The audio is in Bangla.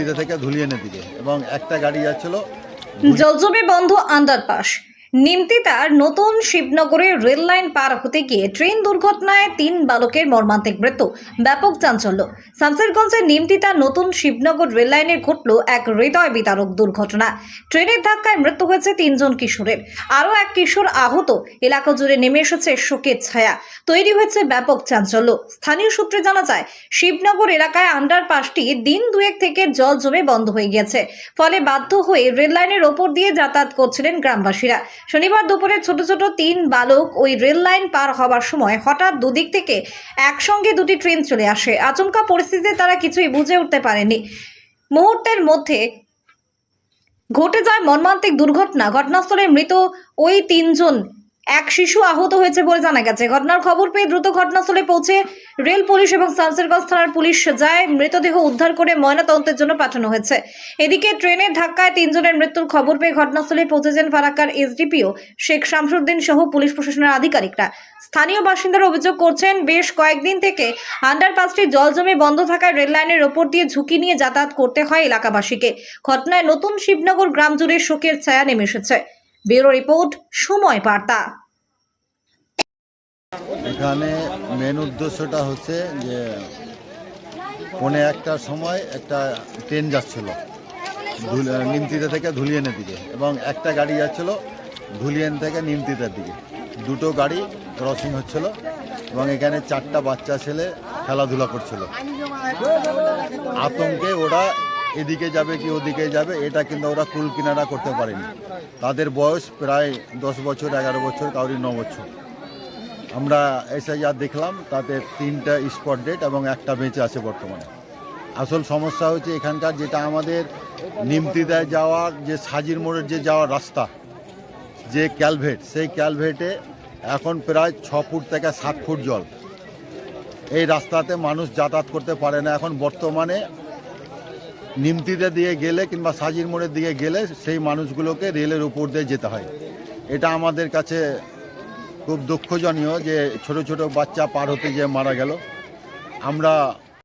নিমতিতে থেকে ধুলিয়ানের দিকে। এবং একটা গাড়ি যাচ্ছিল জলজমে বন্ধ আন্ডারপাস নিমতিতার নতুন শিবনগরে রেল লাইন পার হতে গিয়ে ট্রেন দুর্ঘটনায় তিন বালকের মর্মান্তিক মৃত্যু। ব্যাপক চাঞ্চল্য। শামসেরগঞ্জের নিমতিতার নতুন শিবনগর রেল লাইনে ঘটল এক হৃদয় বিতারক দুর্ঘটনা। ট্রেনের ধাক্কায় মৃত্যু হয়েছে তিনজন কিশোরের। আরও এক কিশোর আহত। এলাকা জুড়ে নেমে এসেছে শোকের ছায়া। তৈরি হয়েছে ব্যাপক চাঞ্চল্য। স্থানীয় সূত্রে জানা যায়, শিবনগর এলাকায় আন্ডারপাসটি দিন দুয়েক থেকে জল জমে বন্ধ হয়ে গেছে ফলে বাধ্য হয়ে রেল লাইনের ওপর দিয়ে যাতায়াত করছিলেন গ্রামবাসীরা। শনিবার দুপুরে ছোট ছোট তিন বালক ওই রেল লাইন পার হবার সময় হঠাৎ দুদিক থেকে একসঙ্গে দুটি ট্রেন চলে আসে। আচমকা পরিস্থিতিতে তারা কিছুই বুঝে উঠতে পারেনি। মুহূর্তের মধ্যে ঘটে যায় মর্মান্তিক দুর্ঘটনা। ঘটনাস্থলে মৃত ওই তিনজন এক শিশু আহত হয়েছে বলে জানা গেছে। ঘটনার খবর পেয়ে দ্রুত ঘটনাস্থলে পৌঁছে রেল পুলিশ এবং শামসেরগঞ্জ থানার পুলিশ যায়। মৃতদেহ উদ্ধার করে ময়নাতদন্তের জন্য পাঠানো হয়েছে। এদিকে ট্রেনের ধাক্কায় তিনজনের মৃত্যুর খবর পেয়ে ঘটনাস্থলে পৌঁছেছেন ফারাক্কার এসডিপিও শেখ শামসুদ্দিন সহ পুলিশ প্রশাসনের আধিকারিকরা। স্থানীয় বাসিন্দারা অভিযোগ করছেন, বেশ কয়েকদিন থেকে আন্ডারপাসটি জল জমে বন্ধ থাকায় রেল লাইনের ওপর দিয়ে ঝুঁকি নিয়ে যাতায়াত করতে হয় এলাকাবাসীকে। ঘটনায় নতুন শিবনগর গ্রাম জুড়ে শোকের ছায়া নেমে এসেছে। ব্যুরো রিপোর্ট, সময় বার্তা। এখানে মেন উদ্দেশ্যটা হচ্ছে যে পৌনে একটার সময় একটা ট্রেন যাচ্ছিল নিমতিতে থেকে ধুলিয়ানের দিকে এবং একটা গাড়ি যাচ্ছিল ধুলিয়ান থেকে নিমতিতার দিকে। দুটো গাড়ি ক্রসিং হচ্ছিল এবং এখানে চারটা বাচ্চা ছেলে খেলাধুলা করছিল। আতঙ্কে ওরা এদিকে যাবে কি ওদিকে যাবে, এটা কিন্তু ওরা কুল কিনারা করতে পারেনি। তাদের বয়স প্রায় দশ বছর, এগারো বছর, কাউরি ন বছর। আমরা এসে যা দেখলাম, তাতে তিনটা স্পট ডেট এবং একটা বেঁচে আছে বর্তমানে। আসল সমস্যা হচ্ছে এখানকার যেটা আমাদের নিমতিদায় যাওয়ার যে সাজির মোড়ের যে যাওয়ার রাস্তা, যে ক্যালভেট, সেই ক্যালভেটে এখন প্রায় ছ ফুট থেকে সাত ফুট জল। এই রাস্তাতে মানুষ যাতায়াত করতে পারে না। এখন বর্তমানে নিমতিতে দিয়ে গেলে কিংবা সাজির মোড়ের দিকে গেলে সেই মানুষগুলোকে রেলের উপর দিয়ে যেতে হয়। এটা আমাদের কাছে খুব দুঃখজনীয় যে ছোট ছোট বাচ্চা পার হতে গিয়ে মারা গেল। আমরা